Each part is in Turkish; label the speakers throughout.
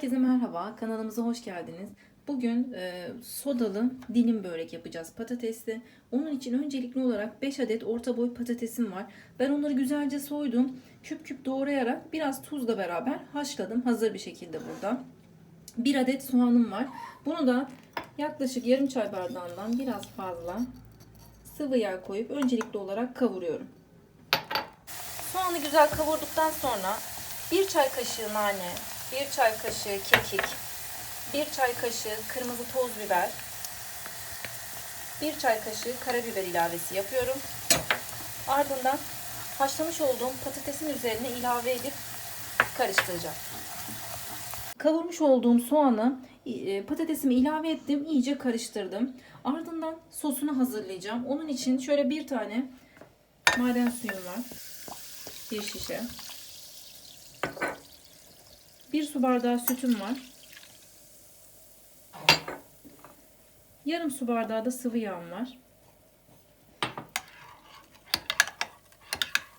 Speaker 1: Herkese merhaba, kanalımıza hoş geldiniz. Bugün e, sodalı dilim börek yapacağız patatesli. Onun için öncelikli olarak 5 adet orta boy patatesim var. Ben onları güzelce soydum. Küp küp doğrayarak biraz tuzla beraber haşladım. Hazır bir şekilde burada. 1 adet soğanım var. Bunu da yaklaşık yarım çay bardağından biraz fazla sıvı yağ koyup öncelikli olarak kavuruyorum. Soğanı güzel kavurduktan sonra 1 çay kaşığı nane, 1 çay kaşığı kekik, 1 çay kaşığı kırmızı toz biber, 1 çay kaşığı karabiber ilavesi yapıyorum. Ardından haşlamış olduğum patatesin üzerine ilave edip karıştıracağım. Kavurmuş olduğum soğanı e, patatesimi ilave ettim, iyice karıştırdım. Ardından sosunu hazırlayacağım. Onun için şöyle bir tane maden suyum var. Bir şişe. Bir su bardağı sütüm var. Yarım su bardağı da sıvı yağım var.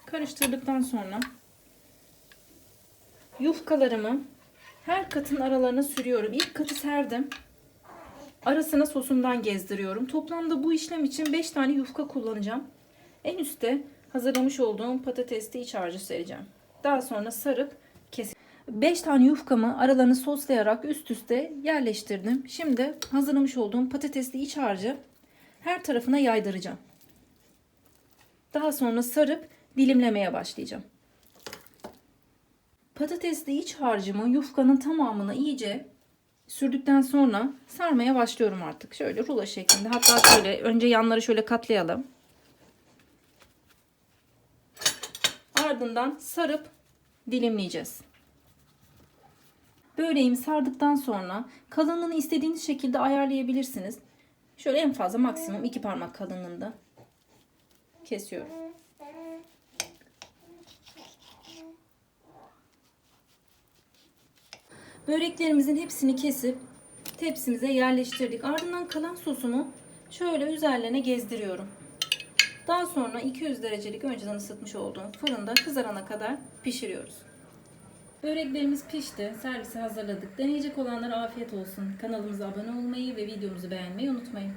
Speaker 1: Karıştırdıktan sonra yufkalarımı her katın aralarına sürüyorum. İlk katı serdim. Arasına sosundan gezdiriyorum. Toplamda bu işlem için 5 tane yufka kullanacağım. En üstte hazırlamış olduğum patatesli iç harcı sereceğim. Daha sonra sarıp. 5 tane yufkamı aralarını soslayarak üst üste yerleştirdim. Şimdi hazırlamış olduğum patatesli iç harcı her tarafına yaydıracağım. Daha sonra sarıp dilimlemeye başlayacağım. Patatesli iç harcımı yufkanın tamamına iyice sürdükten sonra sarmaya başlıyorum artık. Şöyle rulo şeklinde. Hatta şöyle önce yanları şöyle katlayalım. Ardından sarıp dilimleyeceğiz. Böreğimi sardıktan sonra kalınlığını istediğiniz şekilde ayarlayabilirsiniz. Şöyle en fazla maksimum iki parmak kalınlığında kesiyorum. Böreklerimizin hepsini kesip tepsimize yerleştirdik. Ardından kalan sosunu şöyle üzerlerine gezdiriyorum. Daha sonra 200 derecelik önceden ısıtmış olduğum fırında kızarana kadar pişiriyoruz. Böreklerimiz pişti. Servise hazırladık. Deneyecek olanlara afiyet olsun. Kanalımıza abone olmayı ve videomuzu beğenmeyi unutmayın.